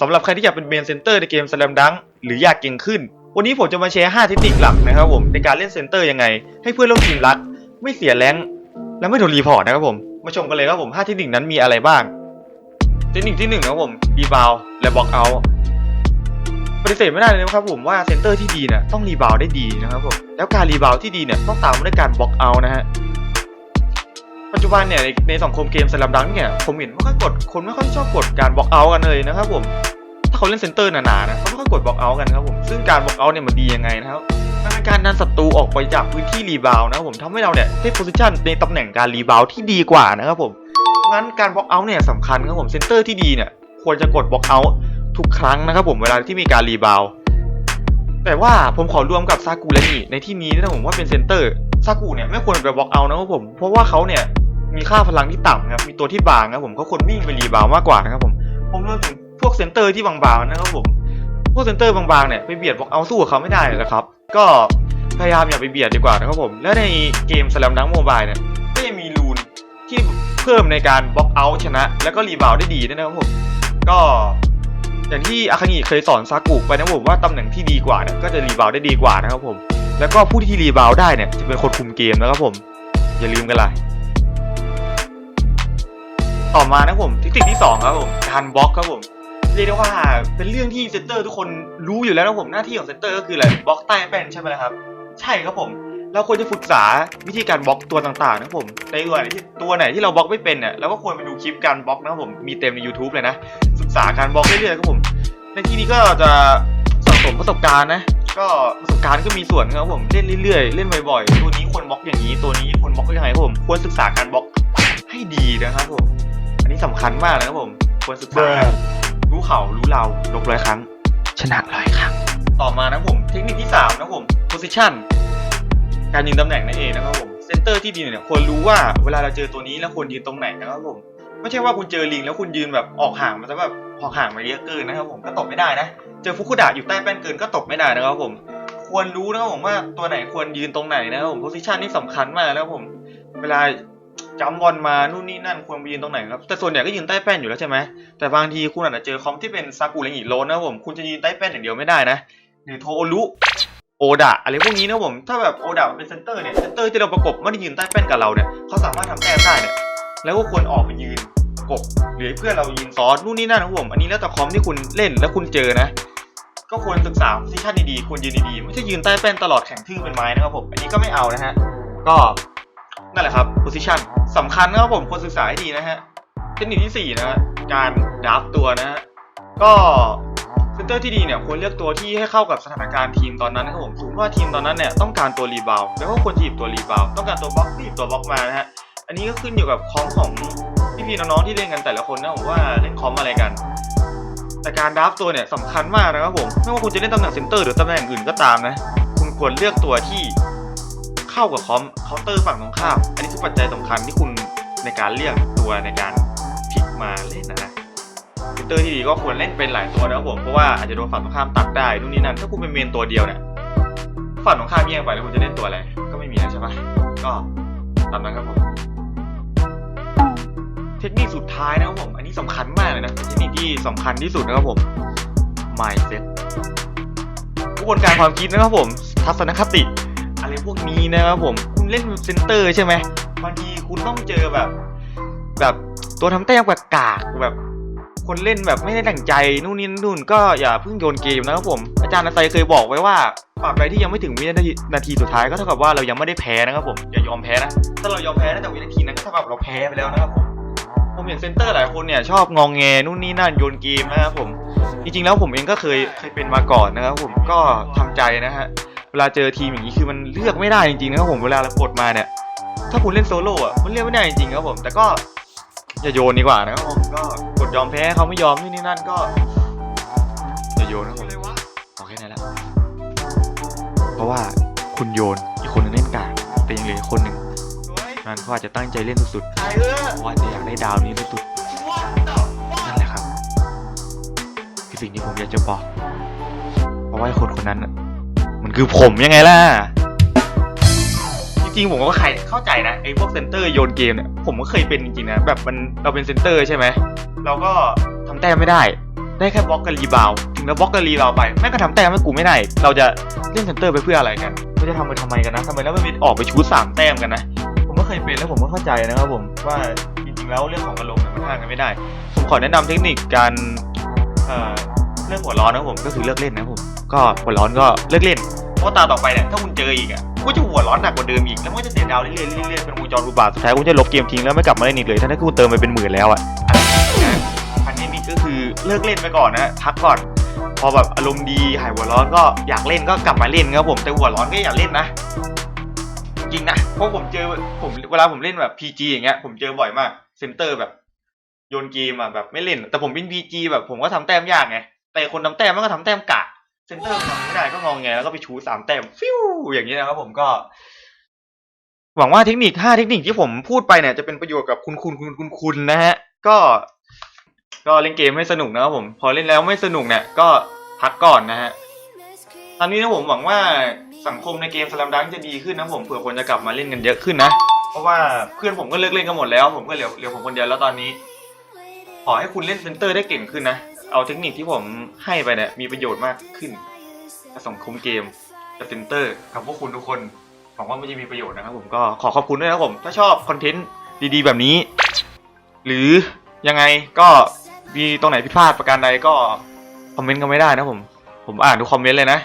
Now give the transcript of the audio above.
สำหรับใครที่อยากเป็นเมนเซนเตอร์ในเกมสแลมดังหรืออยากเก่งขึ้น วันนี้ผมจะมาแชร์ 5 เทคนิคหลักนะครับผมในการเล่นเซนเตอร์ยังไง ให้เพื่อนร่วมทีมรัก ไม่เสียแรงและไม่โดนรีพอร์ตนะครับผม มาชมกันเลยครับผม 5 เทคนิคนั้นมีอะไรบ้าง เทคนิคที่1นะครับผมรีบาวและบล็อกเอาปฏิเสธไม่ได้เลยนะครับผมว่าเซนเตอร์ที่ดีเนี่ยต้องรีบาวได้ดีนะครับผมแล้วการรีบาวที่ดีเนี่ยต้องตามมาด้วยการบล็อกเอานะฮะ ปัจจุบันเนี่ยในในสังคมเกมสลัมดังเนี่ยผมเห็นไม่ค่อยกดคนไม่ค่อยชอบกดการบล็อกเอาท์กันเลยนะครับผมถ้าเขาเล่นเซนเตอร์หนาๆนะเขาไม่ค่อยกดบล็อกเอาท์กันครับผมซึ่งการบล็อกเอาท์เนี่ยมันดียังไงนะครับมันเป็นการดันศัตรูออกไปจากพื้นที่รีบาวนะครับผมทำให้เราเนี่ยได้โพซิชันในตำแหน่งการรีบาวที่ดีกว่านะครับผมงั้นการบล็อกเอาท์เนี่ยสำคัญครับผมเซนเตอร์ที่ดีเนี่ยควรจะกดบล็อกเอาท์ทุกครั้งนะครับผมเวลาที่มีการรีบาวแต่ว่าผมขอรวมกับซากุและนี่ในที่นี้นะผมว่าเป็นเซนเตอร์ ซากุเนี่ยไม่ควรไปบล็อกเอานะครับผม เพราะว่าเขาเนี่ยมีค่าพลังที่ต่ำครับ มีตัวที่บางครับผมเขาควรวิ่งไปรีบาวมากกว่านะครับผม ผมรวมถึงพวกเซนเตอร์ที่บางๆนะครับผม พวกเซนเตอร์บางๆเนี่ยไปเบียดบล็อกเอาสู้กับเขาไม่ได้เลยนะครับ ก็พยายามอย่าไปเบียดดีกว่านะครับผม และในเกมสลัมดังโมบายเนี่ยก็ยังมีรูนที่เพิ่มในการบล็อกเอาชนะ แล้วก็รีบาวได้ดีด้วยนะครับผม ก็อย่างที่อาคางิเคยสอนซากุไปนะครับผมว่าตำแหน่งที่ดีกว่าเนี่ยก็จะรีบาวได้ดีกว่านะครับผม แล้วก็ผู้ที่รีบาวได้เนี่ยจะเป็นคนคุมเกมนะครับผม อย่าลืมกันเล่ะต่อมานะผมทคนิคที่สองครับผมการบล็อกครับผมเรียกได้ว่าเป็นเรื่องที่เซนเตอร์ทุกคนรู้อยู่แล้วนะผมหน้าที่ของเซนเตอร์ก็คืออะไรบล็อกใต้แป้นใช่ไหมล่ะครับ ใช่ครับผมเราควรจะศึกษาวิธีการบล็อกตัวต่างๆนะผมในตัวไหนที่ตัวไหนที่เราบล็อกไม่เป็นเนี่ยเราก็ควรไปดูคลิปการบล็อกนะครับผมมีเต็มใน YouTube เลยนะศึกษาการบล็อกเรื่อยๆครับผม ในที่นี้ก็จะสะสมประสบการณ์นะ ก็ประสบการณ์ก็มีส่วนครับผมเล่นเรื่อยๆ เล่นบ่อยๆ ตัวนี้ควรบล็อกอย่างนี้ ตัวนี้ควรบล็อกยังไงครับผม ควรศึกษาการบล็อกให้ดีนะครับผม อันนี้สำคัญมากนะครับผม ควรศึกษา รู้เขารู้เราลบร้อยครั้ง ชนะร้อยครั้ง ต่อมานะครับผม เทคนิคที่3นะครับผม position การยืนตำแหน่งนั่นเองนะครับผมเซนเตอร์ที่ดีเนี่ยควรรู้ว่าเวลาเราเจอตัวนี้แล้วควรยืนตรงไหนนะครับผม ไม่ใช่ว่าคุณเจอลิงแล้วคุณยืนแบบออกห่างมาซะแบบออกห่างมาเยอะเกินนะครับผมก็ตบไม่ได้นะเจอฟุกุดะอยู่ใต้แป้นเกินก็ตบไม่ได้นะครับผม ควรรู้นะครับผมว่าตัวไหนควรยืนตรงไหนนะครับผม position นี่สำคัญมากนะครับผม เวลาจำบอลมานู่นนี่นั่นควรไปยืนตรงไหนครับแต่ส่วนใหญ่ก็ยืนใต้แป้นอยู่แล้วใช่ไหมแต่บางทีคุณอาจจะเจอคอมที่เป็นซากุเรงิโรนนะผมคุณจะยืนใต้แป้นอย่างเดียวไม่ได้นะหรือโทโอรุโอดะอะไรพวกนี้นะผมถ้าแบบโอดะเป็นเซนเตอร์เนี่ยเซนเตอร์ที่เราประกบไม่ได้ยืนใต้แป้นกับเราเนี่ยเขาสามารถทำแต้มได้เนี่ยแล้วก็ควรออกไปยืนกบหรือเพื่อนเรายืนซอนนู่นนี่นั่นนะผมอันนี้แล้วแต่คอมที่คุณเล่นแล้วคุณเจอนะ ก็ควรศึกษาโพซิชันดีๆควรยืนดีๆไม่ใช่ยืนใต้แป้นตลอดแข็งทื่อเป็นไม้นะครับผมอันนี้ก็ไม่เอานะฮะก็นั่นแหละครับโพซิชันสำคัญนะครับผมควรศึกษาให้ดีนะฮะเทคนิคที่สี่นะฮะการดราฟตัวนะฮะก็เซนเตอร์ที่ดีเนี่ยควรเลือกตัวที่ให้เข้ากับสถานการณ์ทีมตอนนั้นนะครับผมสมมติว่าทีมตอนนั้นเนี่ยต้องการตัวรีบาวแล้วก็ควรจะหยิบตัวรีบาวต้องการตัวบล็อกหยิบตัวบล็อกมานะฮะอันนี้ก็ขึ้นอยู่กับคอมของพี่ๆน้องๆที่เล่นกันแต่ละคนนะผมว่าเล่นคอมอะไรกัน แต่การดราฟตัวเนี่ยสำคัญมากนะครับผม ไม่ว่าคุณจะเล่นตำแหน่งเซนเตอร์หรือตำแหน่งอื่นก็ตามนะ คุณควรเลือกตัวที่เข้ากับคอมเคาน์เตอร์ฝั่งตรงข้ามอันนี้คือปัจจัยสำคัญที่คุณในการเลือกตัวในการพิกมาเล่นนะเซนเตอร์ที่ดีก็ควรเล่นเป็นหลายตัวนะครับผมเพราะว่าอาจจะโดนฝั่งตรงข้ามตัดได้นู่นนี่นั่นถ้าคุณเป็นเมนตัวเดียวเนี่ยฝั่งตรงข้ามแย่งไปแล้วคุณจะเล่นตัวอะไรก็ไม่มีแล้วใช่ปะก็ตามนั้นครับผม ทคนิคสุดท้ายนะครับผม อันนี้สำคัญมากเลยนะเป็นเทคนิคที่สำคัญที่สุดนะครับผม mindset กระบวนการความคิดนะครับผม ทัศนคติ อะไรพวกนี้นะครับผม คุณเล่นเซนเตอร์ใช่ไหมบางทีคุณต้องเจอแบบ แบบตัวทำแต้มกากากแบบ คนเล่นแบบไม่ได้ดั่งใจนู่นนี่นู่นก็อย่าเพิ่งโยนเกมนะครับผม อาจารย์อาไซเคยบอกไว้ว่าปราบใดที่ยังไม่ถึงวินาทีนาทีสุดท้ายก็เท่ากับว่าเรายังไม่ได้แพ้นะครับผมอย่ายอมแพ้นะถ้าเรายอมแพ้ตั้งแต่วินาทีนั้นก็เท่ากับเราแพ้ไปแล้วนะครับผม ผมเห็นเซนเตอร์หลายคนเนี่ยชอบงองแงนู่นนี่นั่นโยนเกมนะครับผม จริงๆแล้วผมเองก็เคยเคยเป็นมาก่อนนะครับผมก็ทำใจนะฮะเวลาเจอทีมอย่างนี้คือมันเลือกไม่ได้จริงๆนะครับผมเวลาเรากดมาเนี่ยถ้าคุณเล่นโซโล่อะมันเลือกไม่ได้จริงๆครับผมแต่ก็อย่าโยนดีกว่านะครับผมก็กดยอมแพ้เขาไม่ยอมนี่นี่นั่นก็อย่าโยนนะผมบอกแค่นั้นแหละเพราะว่าคุณโยนอีกคนนึงเล่นกลางแต่ยังเหลืออีกคนหนึ่ง นั้นเขาอาจจะตั้งใจเล่นสุดๆเพราะว่าจะอยากได้ดาวนี้สุดๆนั่นแหละครับคือสิ่งที่ผมอยากจะบอก เพราะว่าคนคนนั้นน่ะมันคือผมยังไงล่ะจริงๆผมก็ใครเข้าใจนะไอ้พวกเซนเตอร์โยนเกมเนี่ยผมก็เคยเป็นจริงๆนะแบบมันเราเป็นเซนเตอร์ใช่ไหมเราก็ทำแต้มไม่ได้ ได้แค่บล็อกกับรีบาวถึงแล้วบล็อกกับรีบาวไปแม่ก็ทำแต้มให้กูไม่ได้ เราจะเล่นเซนเตอร์ไปเพื่ออะไรกันเราจะทำไปทำไมกันนะทำไมแล้วไม่ไปออกไปชูดสามแต้มกันนะ เคยเป็นแล้วผมก็เข้าใจนะครับผมว่าจริงๆแล้วเรื่องของอารมณ์เนี่ยมันห้ามกันไม่ได้ ผมขอแนะนำเทคนิคการเอ่อเรื่องหัวร้อนนะครับผมก็คือเลิกเล่นนะครับผมก็หัวร้อนก็เลิกเล่นเพราะตาต่อไปเนี่ยถ้าคุณเจออีกอะก็จะหัวร้อนหนักกว่าเดิมอีกแล้วมันก็จะเสียดาวเรื่อยๆเรื่อยๆเรื่อยๆเป็นวงจรอุบาทสุดท้ายคุณจะลบเกมทิ้งแล้วไม่กลับมาเล่นอีกเลยทั้งที่คุณเติมไปเป็นหมื่นแล้วอะอันนี้นี่ก็คือเลิกเล่นไปก่อนนะพักก่อนพอแบบอารมณ์ดีหายหัวร้อนก็อยากเล่นก็กลับมาเล่นครับผมแต่หัวร้อนก็อย่าเล่นนะ ริงนะ เพราะผมเจอผมเวลาผมเล่นแบบ PG อย่างเงี้ย ผมเจอบ่อยมาก เซนเตอร์แบบโยนเกมอะแบบไม่เล่น แต่ผมเป็น PG แบบผมก็ทำแต้มยากไง แต่คนทำแต้มมันก็ทำแต้มกะ เซนเตอร์ทำไม่ได้ก็งองแงแล้วก็ไปชูสามแต้มฟิวอย่างเงี้ยนะครับผมก็ หวังว่าเทคนิคห้าเทคนิคที่ผมพูดไปเนี่ยจะเป็นประโยชน์กับคุณคุณคุณคุณคุณนะฮะ ก็ ก็เล่นเกมให้สนุกนะครับผม พอเล่นแล้วไม่สนุกเนี่ยก็พักก่อนนะฮะ ตอนนี้นะผมหวังว่าสังคมในเกมสลัมดังจะดีขึ้นนะผมเผื่อคนจะกลับมาเล่นกันเยอะขึ้นนะ เพราะว่าเพื่อนผมก็เลิกเล่นกันหมดแล้ว ผมก็เหลือเหลือผมคนเดียวแล้วตอนนี้ ขอให้คุณเล่นเซนเตอร์ได้เก่งขึ้นนะ เอาเทคนิคที่ผมให้ไปเนี่ยมีประโยชน์มากขึ้นกับสังคมเกมกับเซนเตอร์กับพวกคุณทุกคนหวังว่ามันจะมีประโยชน์นะครับผมก็ขอขอบคุณด้วยนะผม ถ้าชอบคอนเทนต์ดีๆ แบบนี้ หรือยังไงก็มีตรงไหนผิดพลาดประการใดก็คอมเมนต์กันไม่ได้นะผม ผมอ่านทุกคอมเมนต์เลยนะ